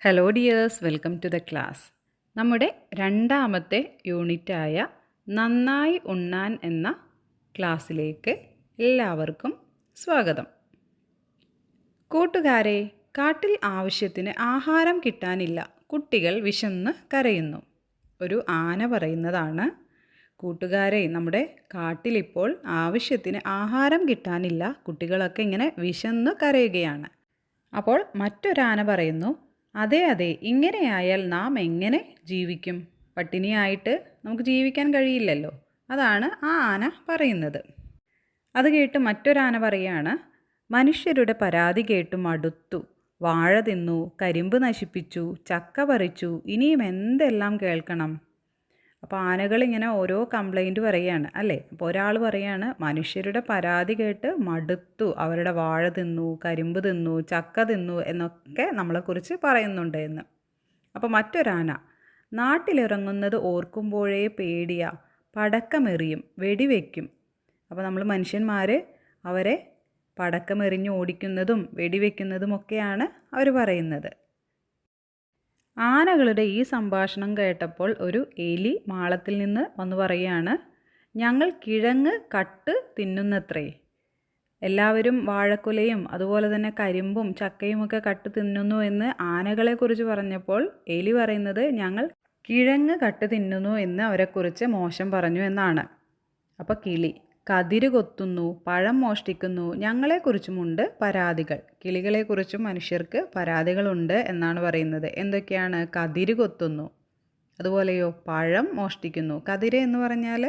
Hello dears welcome to the class നമ്മുടെ രണ്ടാമത്തെ യൂണിറ്റായ നന്നായി ഉണ്ണാൻ എന്ന ക്ലാസ്സിലേക്ക് എല്ലാവർക്കും സ്വാഗതം. കൂട്ടുകാരെ കാട്ടിൽ ആവശ്യത്തിന് ആഹാരം കിട്ടാനില്ല. കുട്ടികൾ വിശന്ന് കരയുന്നു. ഒരു ആന പറയുന്നതാണ് കൂട്ടുകാരെ നമ്മുടെ കാട്ടിലിപ്പോൾ ആവശ്യത്തിന് ആഹാരം കിട്ടാനില്ല. കുട്ടികളൊക്കെ ഇങ്ങനെ വിശന്ന് കരയുകയാണ്. അപ്പോൾ മറ്റൊരാന പറയുന്നു അതെ അതെ. ഇങ്ങനെയായാൽ നാം എങ്ങനെ ജീവിക്കും? പട്ടിണിയായിട്ട് നമുക്ക് ജീവിക്കാൻ കഴിയില്ലല്ലോ. അതാണ് ആ ആന പറയുന്നത്. അത് കേട്ട് മറ്റൊരാന പറയാണ് മനുഷ്യരുടെ പരാതി കേട്ട് മടുത്തു. വാഴ തിന്നു കരിമ്പ് നശിപ്പിച്ചു ചക്ക പറിച്ചു ഇനിയും എന്തെല്ലാം കേൾക്കണം? അപ്പോൾ ആനകൾ ഇങ്ങനെ ഓരോ കംപ്ലൈന്റ് പറയുകയാണ് അല്ലേ? അപ്പോൾ ഒരാൾ പറയുകയാണ് മനുഷ്യരുടെ പരാതി കേട്ട് മടുത്തു അവരുടെ വാഴ തിന്നു കരിമ്പ് തിന്നു ചക്ക തിന്നു എന്നൊക്കെ നമ്മളെക്കുറിച്ച് പറയുന്നുണ്ട് എന്ന്. അപ്പോൾ മറ്റൊരാന നാട്ടിലിറങ്ങുന്നത് ഓർക്കുമ്പോഴേ പേടിയ പടക്കമെറിയും വെടിവെക്കും. അപ്പോൾ നമ്മൾ മനുഷ്യന്മാർ അവരെ പടക്കമെറിഞ്ഞ് ഓടിക്കുന്നതും വെടിവെക്കുന്നതുമൊക്കെയാണ് അവർ പറയുന്നത്. ആനകളുടെ ഈ സംഭാഷണം കേട്ടപ്പോൾ ഒരു എലി മാളത്തിൽ നിന്ന് വന്ന് പറയുകയാണ് ഞങ്ങൾ കിഴങ്ങ് കട്ട് തിന്നുന്നത്രേ. എല്ലാവരും വാഴക്കുലയും അതുപോലെ തന്നെ കരിമ്പും ചക്കയും ഒക്കെ കട്ട് തിന്നുന്നു എന്ന് ആനകളെക്കുറിച്ച് പറഞ്ഞപ്പോൾ എലി പറയുന്നത് ഞങ്ങൾ കിഴങ്ങ് കട്ട് തിന്നുന്നു എന്ന് അവരെക്കുറിച്ച് മോശം പറഞ്ഞു എന്നാണ്. അപ്പോൾ കിളി കതിര് കൊത്തുന്നു പഴം മോഷ്ടിക്കുന്നു ഞങ്ങളെക്കുറിച്ചുമുണ്ട് പരാതികൾ. കിളികളെക്കുറിച്ചും മനുഷ്യർക്ക് പരാതികളുണ്ട് എന്നാണ് പറയുന്നത്. എന്തൊക്കെയാണ് കതിര് കൊത്തുന്നു? അതുപോലെയോ പഴം മോഷ്ടിക്കുന്നു. കതിര് എന്ന് പറഞ്ഞാൽ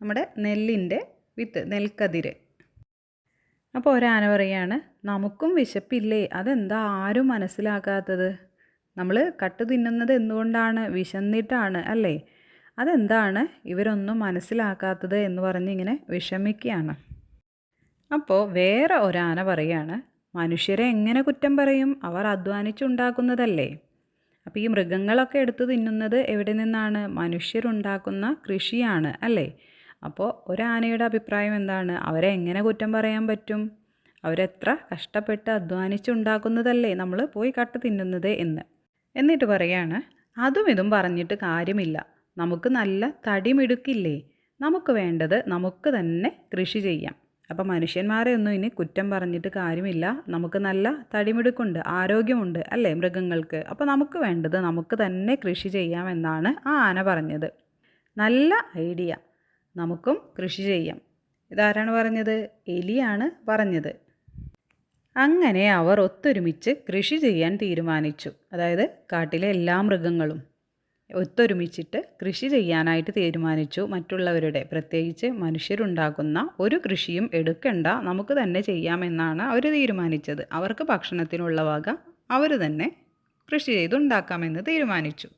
നമ്മുടെ നെല്ലിന്റെ വിത്ത് നെൽക്കതിര്. അപ്പോൾ ഒരാന പറയാണ് നമുക്കും വിശപ്പില്ലേ? അതെന്താ? ആരും മനസ്സിലാക്കാത്തത്. നമ്മൾ കട്ട് തിന്നുന്നത് എന്തുകൊണ്ടാണ്? വിശന്നിട്ടാണ് അല്ലേ? അതെന്താണ്? ഇവരൊന്നും മനസ്സിലാക്കാത്തത് എന്ന് പറഞ്ഞിങ്ങനെ വിഷമിക്കുകയാണ്. അപ്പോൾ വേറെ ഒരാന പറയാണ് മനുഷ്യരെ എങ്ങനെ കുറ്റം പറയും? അവർ അധ്വാനിച്ചുണ്ടാക്കുന്നതല്ലേ? അപ്പോൾ ഈ മൃഗങ്ങളൊക്കെ എടുത്ത് തിന്നുന്നത് എവിടെ നിന്നാണ്? മനുഷ്യരുണ്ടാക്കുന്ന കൃഷിയാണ് അല്ലേ? അപ്പോൾ ഒരാനയുടെ അഭിപ്രായം എന്താണ്? അവരെ എങ്ങനെ കുറ്റം പറയാൻ പറ്റും? അവരെത്ര കഷ്ടപ്പെട്ട് അധ്വാനിച്ചുണ്ടാക്കുന്നതല്ലേ നമ്മൾ പോയി കട്ട് തിന്നുന്നത് എന്ന്. എന്നിട്ട് പറയാണ് അതും ഇതും പറഞ്ഞിട്ട് കാര്യമില്ല. നമുക്ക് നല്ല തടിമിടുക്കില്ലേ? നമുക്ക് വേണ്ടത് നമുക്ക് തന്നെ കൃഷി ചെയ്യാം. അപ്പോൾ മനുഷ്യന്മാരെ ഒന്നും ഇനി കുറ്റം പറഞ്ഞിട്ട് കാര്യമില്ല. നമുക്ക് നല്ല തടിമിടുക്കുണ്ട് ആരോഗ്യമുണ്ട് അല്ലേ മൃഗങ്ങൾക്ക്? അപ്പോൾ നമുക്ക് വേണ്ടത് നമുക്ക് തന്നെ കൃഷി ചെയ്യാമെന്നാണ് ആ ആന പറഞ്ഞത്. നല്ല ഐഡിയ. നമുക്കും കൃഷി ചെയ്യാം. ഇതാരാണ് പറഞ്ഞത്? എലിയാണ് പറഞ്ഞത്. അങ്ങനെ അവർ ഒത്തൊരുമിച്ച് കൃഷി ചെയ്യാൻ തീരുമാനിച്ചു. അതായത് കാട്ടിലെ എല്ലാ മൃഗങ്ങളും. ഒത്തൊരുമിച്ചിട്ട് കൃഷി ചെയ്യാനായിട്ട് തീരുമാനിച്ചു. മറ്റുള്ളവരുടെ പ്രത്യേകിച്ച് മനുഷ്യരുണ്ടാക്കുന്ന ഒരു കൃഷിയും എടുക്കണ്ട നമുക്ക് തന്നെ ചെയ്യാമെന്നാണ് അവർ തീരുമാനിച്ചത്. അവർക്ക് ഭക്ഷണത്തിനുള്ള വക അവർ തന്നെ കൃഷി ചെയ്തുണ്ടാക്കാമെന്ന് തീരുമാനിച്ചു.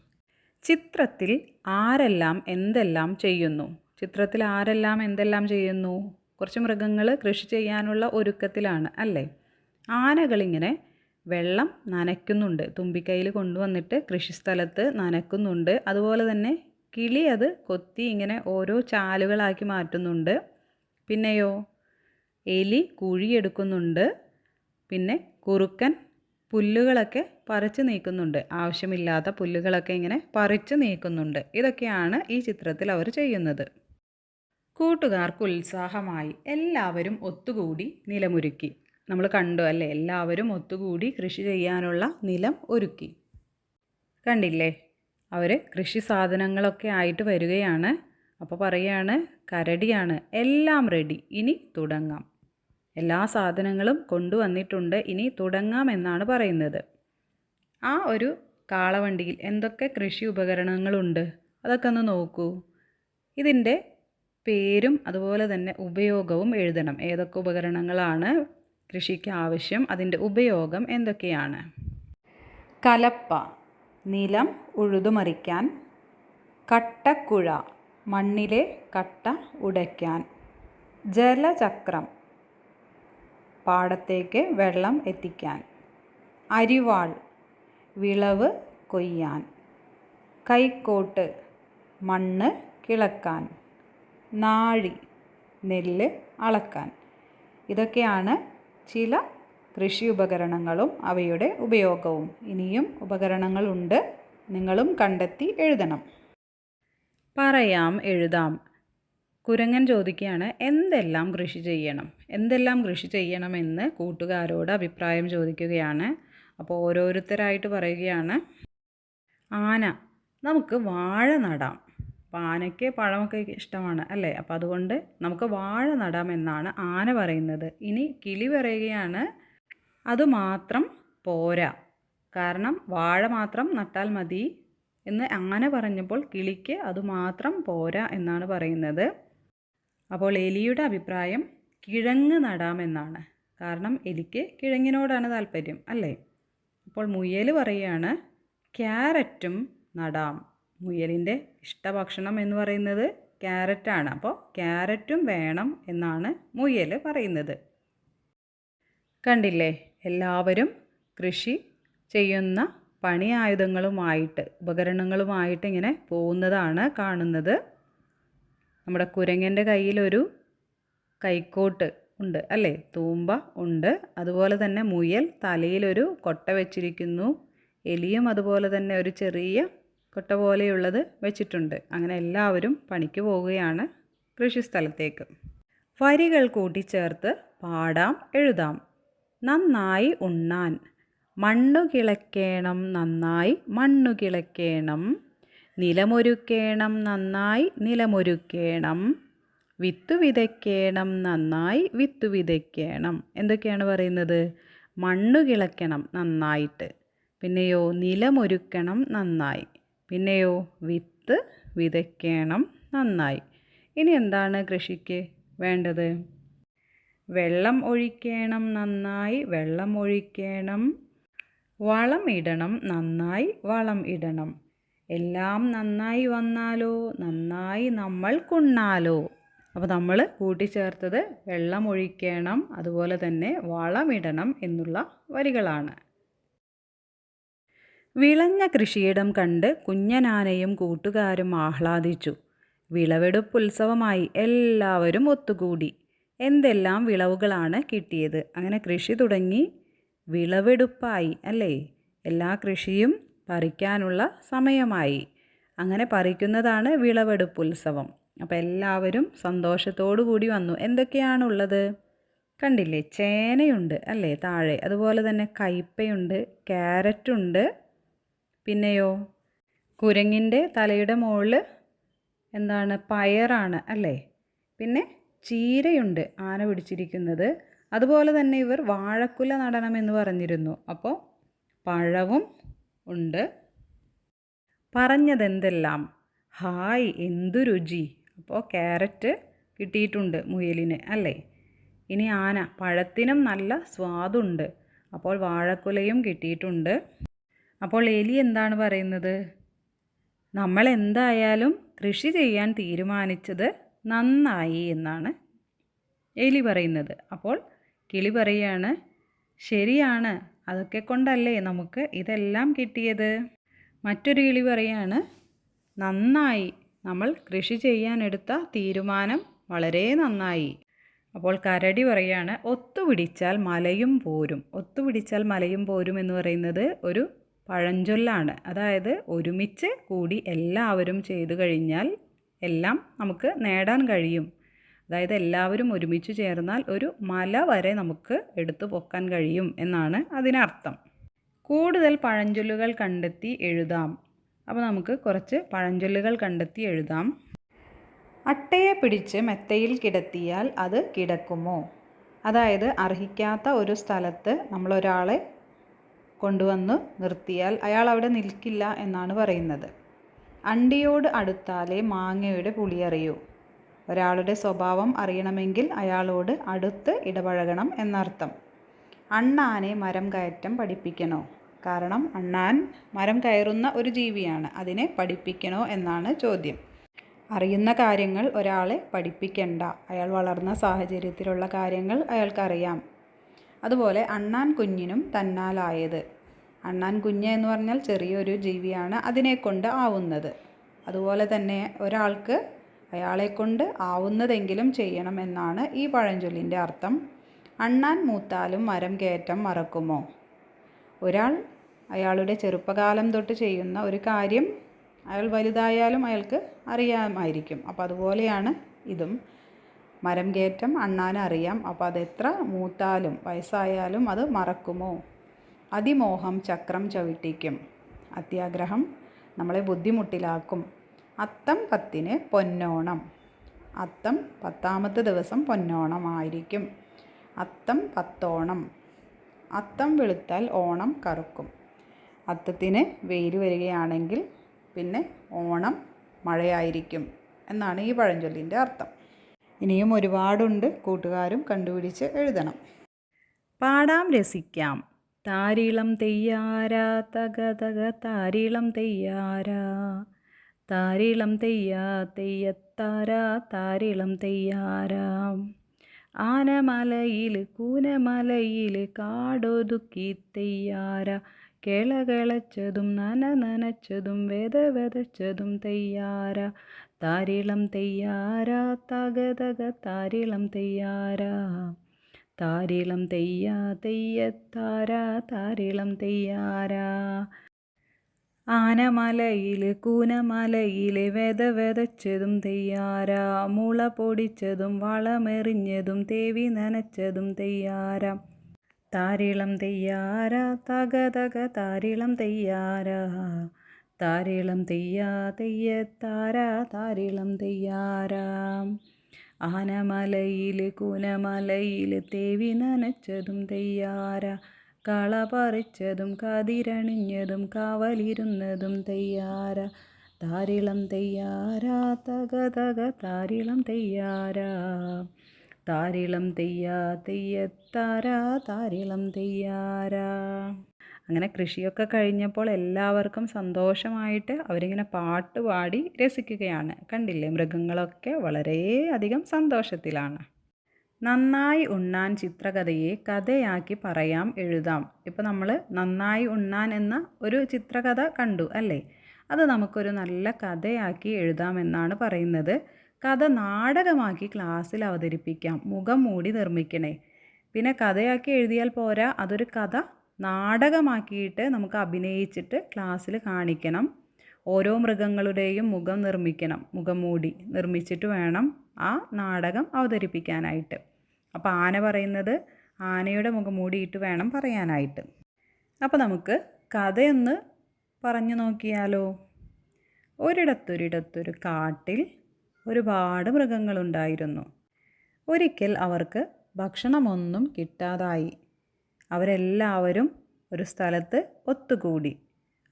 ചിത്രത്തിൽ ആരെല്ലാം എന്തെല്ലാം ചെയ്യുന്നു? ചിത്രത്തിൽ ആരെല്ലാം എന്തെല്ലാം ചെയ്യുന്നു? കുറച്ച് മൃഗങ്ങൾ കൃഷി ചെയ്യാനുള്ള ഒരുക്കത്തിലാണ് അല്ലേ? ആനകളിങ്ങനെ വെള്ളം നനയ്ക്കുന്നുണ്ട്. തുമ്പിക്കൈയിൽ കൊണ്ടുവന്നിട്ട് കൃഷിസ്ഥലത്ത് നനയ്ക്കുന്നുണ്ട്. അതുപോലെ തന്നെ കിളി അത് കൊത്തി ഇങ്ങനെ ഓരോ ചാലുകളാക്കി മാറ്റുന്നുണ്ട്. പിന്നെയോ? എലി കുഴിയെടുക്കുന്നുണ്ട് പിന്നെ കുറുക്കൻ പുല്ലുകളൊക്കെ പറിച്ചു നീക്കുന്നുണ്ട്. ആവശ്യമില്ലാത്ത പുല്ലുകളൊക്കെ ഇങ്ങനെ പറിച്ചു നീക്കുന്നുണ്ട്. ഇതൊക്കെയാണ് ഈ ചിത്രത്തിൽ അവർ ചെയ്യുന്നത്. കൂട്ടുകാർക്ക് ഉത്സാഹമായി എല്ലാവരും ഒത്തുകൂടി നിലമൊരുക്കി. നമ്മൾ കണ്ടു അല്ലേ? എല്ലാവരും ഒത്തുകൂടി കൃഷി ചെയ്യാനുള്ള നിലം ഒരുക്കി. കണ്ടില്ലേ? അവർ കൃഷി സാധനങ്ങളൊക്കെ ആയിട്ട് വരികയാണ്. അപ്പോൾ പറയുകയാണ് കരടിയാണ് എല്ലാം റെഡി ഇനി തുടങ്ങാം. എല്ലാ സാധനങ്ങളും കൊണ്ടുവന്നിട്ടുണ്ട്. ഇനി തുടങ്ങാം എന്നാണ് പറയുന്നത്. ആ ഒരു കാളവണ്ടിയിൽ എന്തൊക്കെ കൃഷി ഉപകരണങ്ങളുണ്ട്? അതൊക്കെ ഒന്ന് നോക്കൂ. ഇതിന്റെ പേരും അതുപോലെ തന്നെ ഉപയോഗവും എഴുതണം. ഏതൊക്കെ ഉപകരണങ്ങളാണ് കൃഷിക്ക് ആവശ്യം അതിന്റെ ഉപയോഗം എന്തൊക്കെയാണ്? കലപ്പ നിലം ഉഴുതുമറിക്കാൻ കട്ടക്കുഴ മണ്ണിലെ കട്ട ഉടയ്ക്കാൻ ജലചക്രം പാടത്തേക്ക് വെള്ളം എത്തിക്കാൻ അരിവാൾ വിളവ് കൊയ്യാൻ കൈക്കോട്ട് മണ്ണ് കിളക്കാൻ നാഴി നെല്ല് അളക്കാൻ. ഇതൊക്കെയാണ് ചില കൃഷി ഉപകരണങ്ങളും അവയുടെ ഉപയോഗവും. ഇനിയും ഉപകരണങ്ങളുണ്ട്. നിങ്ങളും കണ്ടെത്തി എഴുതണം. പറയാം എഴുതാം. കുരങ്ങൻ ചോദിക്കുകയാണ് എന്തെല്ലാം കൃഷി ചെയ്യണം? എന്തെല്ലാം കൃഷി ചെയ്യണമെന്ന് കൂട്ടുകാരോട് അഭിപ്രായം ചോദിക്കുകയാണ്. അപ്പോൾ ഓരോരുത്തരായിട്ട് പറയുകയാണ് ആന നമുക്ക് വാഴ നടാം. അപ്പോൾ ആനയ്ക്ക് പഴമൊക്കെ ഇഷ്ടമാണ് അല്ലേ? അപ്പോൾ അതുകൊണ്ട് നമുക്ക് വാഴ നടാമെന്നാണ് ആന പറയുന്നത്. ഇനി കിളി പറയുകയാണ് അതുമാത്രം പോരാ. കാരണം വാഴ മാത്രം നട്ടാൽ മതി എന്ന് ആന പറഞ്ഞപ്പോൾ കിളിക്ക് അതുമാത്രം പോരാ എന്നാണ് പറയുന്നത്. അപ്പോൾ എലിയുടെ അഭിപ്രായം കിഴങ്ങ് നടാമെന്നാണ് കാരണം എലിക്ക് കിഴങ്ങിനോടാണ് താല്പര്യം അല്ലേ? അപ്പോൾ മുയൽ പറയുകയാണ് ക്യാരറ്റും നടാം. മുയലിന്റെ ഇഷ്ടഭക്ഷണം എന്ന് പറയുന്നത് ക്യാരറ്റാണ്. അപ്പോൾ ക്യാരറ്റും വേണം എന്നാണ് മുയൽ പറയുന്നത്. കണ്ടില്ലേ? എല്ലാവരും കൃഷി ചെയ്യുന്ന പണി ആയുധങ്ങളുമായിട്ട് ഉപകരണങ്ങളുമായിട്ട് ഇങ്ങനെ പോകുന്നതാണ് കാണുന്നത്. നമ്മുടെ കുരങ്ങന്റെ കയ്യിലൊരു കൈക്കോട്ട് ഉണ്ട് അല്ലേ? തൂമ്പ ഉണ്ട്. അതുപോലെ തന്നെ മുയൽ തലയിലൊരു കൊട്ട വെച്ചിരിക്കുന്നു. എലിയും അതുപോലെ തന്നെ ഒരു ചെറിയ കൊട്ട പോലെയുള്ളത് വെച്ചിട്ടുണ്ട്. അങ്ങനെ എല്ലാവരും പണിക്ക് പോവുകയാണ് കൃഷിസ്ഥലത്തേക്ക് വരികൾ കൂട്ടിച്ചേർത്ത് പാടാം എഴുതാം. നന്നായി ഉണ്ണാൻ. മണ്ണു കിളക്കേണം നന്നായി മണ്ണു കിളക്കേണം. നിലമൊരുക്കേണം നന്നായി നിലമൊരുക്കേണം. വിത്തു വിതയ്ക്കേണം നന്നായി വിത്തു വിതയ്ക്കേണം. എന്തൊക്കെയാണ് പറയുന്നത്? മണ്ണു കിളയ്ക്കണം നന്നായിട്ട്. പിന്നെയോ നിലമൊരുക്കണം നന്നായി. പിന്നെയോ വിത്ത് വിതയ്ക്കണം നന്നായി. ഇനി എന്താണ് കൃഷിക്ക് വേണ്ടത്? വെള്ളം ഒഴിക്കണം നന്നായി വെള്ളം ഒഴിക്കണം. വളം ഇടണം നന്നായി വളം ഇടണം. എല്ലാം നന്നായി വന്നാലോ? നന്നായി നമ്മൾ കൊണ്ണാലോ അപ്പോൾ നമ്മൾ കൂട്ടിച്ചേർത്തത് വെള്ളം ഒഴിക്കണം അതുപോലെ തന്നെ വളമിടണം എന്നുള്ള വരികളാണ്. വിളഞ്ഞ കൃഷിയിടം കണ്ട് കുഞ്ഞനാനയും കൂട്ടുകാരും ആഹ്ലാദിച്ചു. വിളവെടുപ്പ് ഉത്സവമായി എല്ലാവരും ഒത്തുകൂടി. എന്തെല്ലാം വിളവുകളാണ് കിട്ടിയത്? അങ്ങനെ കൃഷി തുടങ്ങി. വിളവെടുപ്പായി അല്ലേ? എല്ലാ കൃഷിയും പറിക്കാനുള്ള സമയമായി. അങ്ങനെ പറിക്കുന്നതാണ് വിളവെടുപ്പ് ഉത്സവം. അപ്പോൾ എല്ലാവരും സന്തോഷത്തോടു കൂടി വന്നു. എന്തൊക്കെയാണുള്ളത്? കണ്ടില്ലേ? ചേനയുണ്ട് അല്ലേ? താഴെ. അതുപോലെ തന്നെ കയ്പയുണ്ട് ക്യാരറ്റുണ്ട് പിന്നെയോ? കുരങ്ങിന്റെ തലയുടെ മുകളിൽ എന്താണ്? പയറാണ് അല്ലേ? പിന്നെ ചീരയുണ്ട് ആന പിടിച്ചിരിക്കുന്നത്. അതുപോലെ തന്നെ ഇവർ വാഴക്കുല നടണമെന്ന് പറഞ്ഞിരുന്നു. അപ്പോൾ പഴവും ഉണ്ട്. പറഞ്ഞതെന്തെല്ലാം? ഹായ് എന്തു രുചി? അപ്പോൾ ക്യാരറ്റ് കിട്ടിയിട്ടുണ്ട് മുയലിന് അല്ലേ? ഇനി ആന പഴത്തിനും നല്ല സ്വാദുണ്ട്. അപ്പോൾ വാഴക്കുലയും കിട്ടിയിട്ടുണ്ട്. അപ്പോൾ എലി എന്താണ് പറയുന്നത്? നമ്മൾ എന്തായാലും കൃഷി ചെയ്യാൻ തീരുമാനിച്ചത് നന്നായി എന്നാണ് എലി പറയുന്നത്. അപ്പോൾ കിളി പറയാണ് ശരിയാണ് അതൊക്കെ കൊണ്ടല്ലേ നമുക്ക് ഇതെല്ലാം കിട്ടിയത്? മറ്റൊരു കിളി പറയാണ് നന്നായി നമ്മൾ കൃഷി ചെയ്യാനെടുത്ത തീരുമാനം വളരെ നന്നായി. അപ്പോൾ കരടി പറയാണ് ഒത്തുപിടിച്ചാൽ മലയും പോരും. ഒത്തുപിടിച്ചാൽ മലയും പോരും എന്ന് പറയുന്നത് ഒരു പഴഞ്ചൊല്ലാണ്. അതായത് ഒരുമിച്ച് കൂടി എല്ലാവരും ചെയ്തു കഴിഞ്ഞാൽ എല്ലാം നമുക്ക് നേടാൻ കഴിയും. അതായത് എല്ലാവരും ഒരുമിച്ച് ചേർന്നാൽ ഒരു മല വരെ നമുക്ക് എടുത്തു പൊക്കാൻ കഴിയും എന്നാണ് അതിനർത്ഥം. കൂടുതൽ പഴഞ്ചൊല്ലുകൾ കണ്ടെത്തി എഴുതാം. അപ്പോൾ നമുക്ക് കുറച്ച് പഴഞ്ചൊല്ലുകൾ കണ്ടെത്തി എഴുതാം. അട്ടയെ പിടിച്ച് മെത്തയിൽ കിടത്തിയാൽ അത് കിടക്കുമോ? അതായത് അർഹിക്കാത്ത ഒരു സ്ഥലത്ത് നമ്മളൊരാളെ കൊണ്ടുവന്ന് നിർത്തിയാൽ അയാൾ അവിടെ നിൽക്കില്ല എന്നാണ് പറയുന്നത്. അണ്ടിയോട് അടുത്താലേ മാങ്ങയുടെ പുളി അറിയൂ. ഒരാളുടെ സ്വഭാവം അറിയണമെങ്കിൽ അയാളോട് അടുത്ത് ഇടപഴകണം എന്നർത്ഥം. അണ്ണാനെ മരം കയറ്റം പഠിപ്പിക്കണോ? കാരണം അണ്ണാൻ മരം കയറുന്ന ഒരു ജീവിയാണ് അതിനെ പഠിപ്പിക്കണോ എന്നാണ് ചോദ്യം. അറിയുന്ന കാര്യങ്ങൾ ഒരാളെ പഠിപ്പിക്കണ്ട. അയാൾ വളർന്ന സാഹചര്യത്തിലുള്ള കാര്യങ്ങൾ അയാൾക്കറിയാം. അതുപോലെ അണ്ണാൻ കുഞ്ഞിനും തന്നാലായത്. അണ്ണാൻ കുഞ്ഞ് എന്ന് പറഞ്ഞാൽ ചെറിയൊരു ജീവിയാണ് അതിനെക്കൊണ്ട് ആവുന്നത്. അതുപോലെ തന്നെ ഒരാൾക്ക് അയാളെക്കൊണ്ട് ആവുന്നതെങ്കിലും ചെയ്യണം എന്നാണ് ഈ പഴഞ്ചൊല്ലിന്റെ അർത്ഥം. അണ്ണാൻ മൂത്താലും മരം കയറ്റം മറക്കുമോ? ഒരാൾ അയാളുടെ ചെറുപ്പകാലം തൊട്ട് ചെയ്യുന്ന ഒരു കാര്യം അയാൾ വലുതായാലും അയാൾക്ക് അറിയാമായിരിക്കും. അപ്പോൾ അതുപോലെയാണ് ഇതും. മരം കയറ്റം അണ്ണാൻ അറിയാം. അപ്പോൾ അതെത്ര മൂത്താലും വയസ്സായാലും അത് മറക്കുമോ? അതിമോഹം ചക്രം ചവിട്ടിക്കും. അത്യാഗ്രഹം നമ്മളെ ബുദ്ധിമുട്ടിലാക്കും. അത്തം പത്തിന് പൊന്നോണം. അത്തം പത്താമത്തെ ദിവസം പൊന്നോണമായിരിക്കും. അത്തം പത്തോണം. അത്തം വെളുത്താൽ ഓണം കറുക്കും. അത്തത്തിന് വെയിൽ വരികയാണെങ്കിൽ പിന്നെ ഓണം മഴയായിരിക്കും എന്നാണ് ഈ പഴഞ്ചൊല്ലിന്റെ അർത്ഥം. ഇനിയും ഒരുപാടുണ്ട് കൂട്ടുകാരും കണ്ടുപിടിച്ച് എഴുതണം. പാടാം രസിക്കാം. താരിളം തെയ്യാര തക തക താരിളം തെയ്യാര. താരിളം തെയ്യാ തെയ്യത്താര താരിളം തെയ്യാര. ആനമലയിൽ കൂനമലയിൽ കാടൊതുക്കി തെയ്യാര. കിളകിളച്ചതും നന നനച്ചതും വെത വെതച്ചതും തെയ്യാര. താരിളം തെയ്യാര തകതക തക താരിളം തെയ്യാര. താരിളം തെയ്യാ തെയ്യത്താര താരിളം തെയ്യാര. ആനമലയിൽ കൂനമലയിൽ വെത വെതച്ചതും തെയ്യാര. മുള പൊടിച്ചതും വളമെറിഞ്ഞതും തേവി നനച്ചതും തെയ്യാര. താരിളം തെയ്യാര തകതക തക താരിളം തെയ്യാര. താരിളം തെയ്യാ താര താരിളം തെയ്യാറാം ആനമലയിൽ കൂനമലയിൽ തേവി നനച്ചതും തെയ്യാര കള പറിച്ചതും കതിരണിഞ്ഞതും കാവലിരുന്നതും തെയ്യാര താരിളം തെയ്യാര തക തക താരിളം തെയ്യാര താരിളം തെയ്യാ തെയ്യത്താര താരിളം തെയ്യാര അങ്ങനെ കൃഷിയൊക്കെ കഴിഞ്ഞപ്പോൾ എല്ലാവർക്കും സന്തോഷമായിട്ട് അവരിങ്ങനെ പാട്ട് പാടി രസിക്കുകയാണ്. കണ്ടില്ലേ? മൃഗങ്ങളൊക്കെ വളരെയധികം സന്തോഷത്തിലാണ്. നന്നായി ഉണ്ണാൻ ചിത്രകഥയെ കഥയാക്കി പറയാം എഴുതാം. ഇപ്പോൾ നമ്മൾ നന്നായി ഉണ്ണാൻ എന്ന ഒരു ചിത്രകഥ കണ്ടു അല്ലേ? അത് നമുക്കൊരു നല്ല കഥയാക്കി എഴുതാമെന്നാണ് പറയുന്നത്. കഥ നാടകമാക്കി ക്ലാസ്സിൽ അവതരിപ്പിക്കാം മുഖം മൂടി നിർമ്മിക്കണേ. പിന്നെ കഥയാക്കി എഴുതിയാൽ പോരാ അതൊരു കഥ നാടകമാക്കിയിട്ട് നമുക്ക് അഭിനയിച്ചിട്ട് ക്ലാസ്സിൽ കാണിക്കണം. ഓരോ മൃഗങ്ങളുടെയും മുഖം നിർമ്മിക്കണം. മുഖം മൂടി നിർമ്മിച്ചിട്ട് വേണം ആ നാടകം അവതരിപ്പിക്കാനായിട്ട്. അപ്പോൾ ആന പറയുന്നത് ആനയുടെ മുഖം മൂടിയിട്ട് വേണം പറയാനായിട്ട്. അപ്പോൾ നമുക്ക് കഥയൊന്ന് പറഞ്ഞു നോക്കിയാലോ? ഒരിടത്തൊരിടത്തൊരു കാട്ടിൽ ഒരുപാട് മൃഗങ്ങളുണ്ടായിരുന്നു. ഒരിക്കൽ അവർക്ക് ഭക്ഷണമൊന്നും കിട്ടാതായി. അവരെല്ലാവരും ഒരു സ്ഥലത്ത് ഒത്തുകൂടി.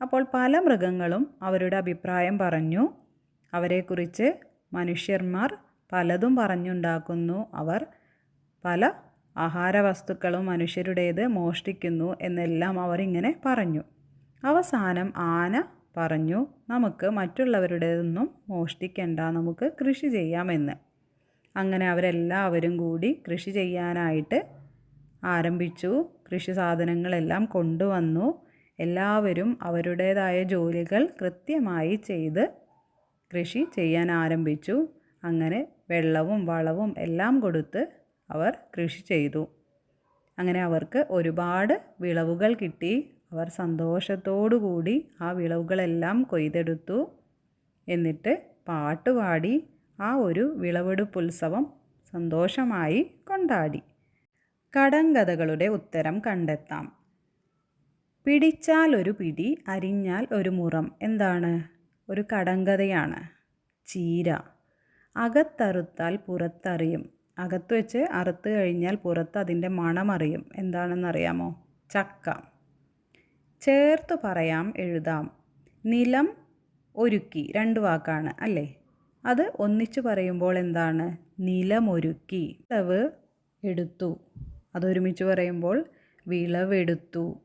അപ്പോൾ പല മൃഗങ്ങളും അവരുടെ അഭിപ്രായം പറഞ്ഞു. അവരെക്കുറിച്ച് മനുഷ്യന്മാർ പലതും പറഞ്ഞുണ്ടാക്കുന്നു. അവർ പല ആഹാര വസ്തുക്കളും മനുഷ്യരുടേത് മോഷ്ടിക്കുന്നു എന്നെല്ലാം അവരിങ്ങനെ പറഞ്ഞു. അവസാനം ആന പറഞ്ഞു നമുക്ക് മറ്റുള്ളവരുടേതൊന്നും മോഷ്ടിക്കണ്ട. നമുക്ക് കൃഷി ചെയ്യാമെന്ന്. അങ്ങനെ അവരെല്ലാവരും കൂടി കൃഷി ചെയ്യാനായിട്ട് ആരംഭിച്ചു. കൃഷി സാധനങ്ങളെല്ലാം കൊണ്ടുവന്നു. എല്ലാവരും അവരുടേതായ ജോലികൾ കൃത്യമായി ചെയ്ത് കൃഷി ചെയ്യാൻ ആരംഭിച്ചു. അങ്ങനെ വെള്ളവും വളവും എല്ലാം കൊടുത്ത് അവർ കൃഷി ചെയ്തു. അങ്ങനെ അവർക്ക് ഒരുപാട് വിളവുകൾ കിട്ടി. അവർ സന്തോഷത്തോടു കൂടി ആ വിളവുകളെല്ലാം കൊയ്തെടുത്തു. എന്നിട്ട് പാട്ടുപാടി ആ ഒരു വിളവെടുപ്പ് ഉത്സവം സന്തോഷമായി കൊണ്ടാടി. കടങ്കഥകളുടെ ഉത്തരം കണ്ടെത്താം. പിടിച്ചാൽ ഒരു പിടി അരിഞ്ഞാൽ ഒരു മുറം. എന്താണ്? ഒരു കടങ്കഥയാണ്. ചീര. അകത്തറുത്താൽ പുറത്തറിയും. അകത്ത് വെച്ച് അറുത്ത് കഴിഞ്ഞാൽ പുറത്ത് അതിന്റെ മണമറിയും എന്താണെന്നറിയാമോ? ചക്ക. ചേർത്ത് പറയാം എഴുതാം. നിലം ഒരുക്കി രണ്ട് വാക്കാണ് അല്ലേ? അത് ഒന്നിച്ചു പറയുമ്പോൾ എന്താണ്? നിലമൊരുക്കി. തവ് എടുത്തു. അതൊരുമിച്ച് പറയുമ്പോൾ വിളവെടുത്തു.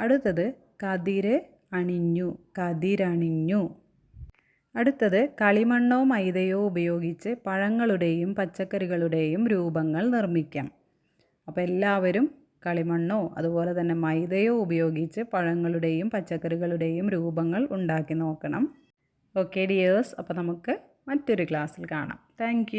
അടുത്തത് കതിര് അണിഞ്ഞു കതിരണിഞ്ഞു. അടുത്തത് കളിമണ്ണോ മൈദയോ ഉപയോഗിച്ച് പഴങ്ങളുടെയും പച്ചക്കറികളുടെയും രൂപങ്ങൾ നിർമ്മിക്കാം. അപ്പോൾ എല്ലാവരും കളിമണ്ണോ അതുപോലെ തന്നെ മൈദയോ ഉപയോഗിച്ച് പഴങ്ങളുടെയും പച്ചക്കറികളുടെയും രൂപങ്ങൾ ഉണ്ടാക്കി നോക്കണം. ഓക്കെ ഡിയേഴ്സ് അപ്പോൾ നമുക്ക് മറ്റൊരു ക്ലാസ്സിൽ കാണാം. താങ്ക്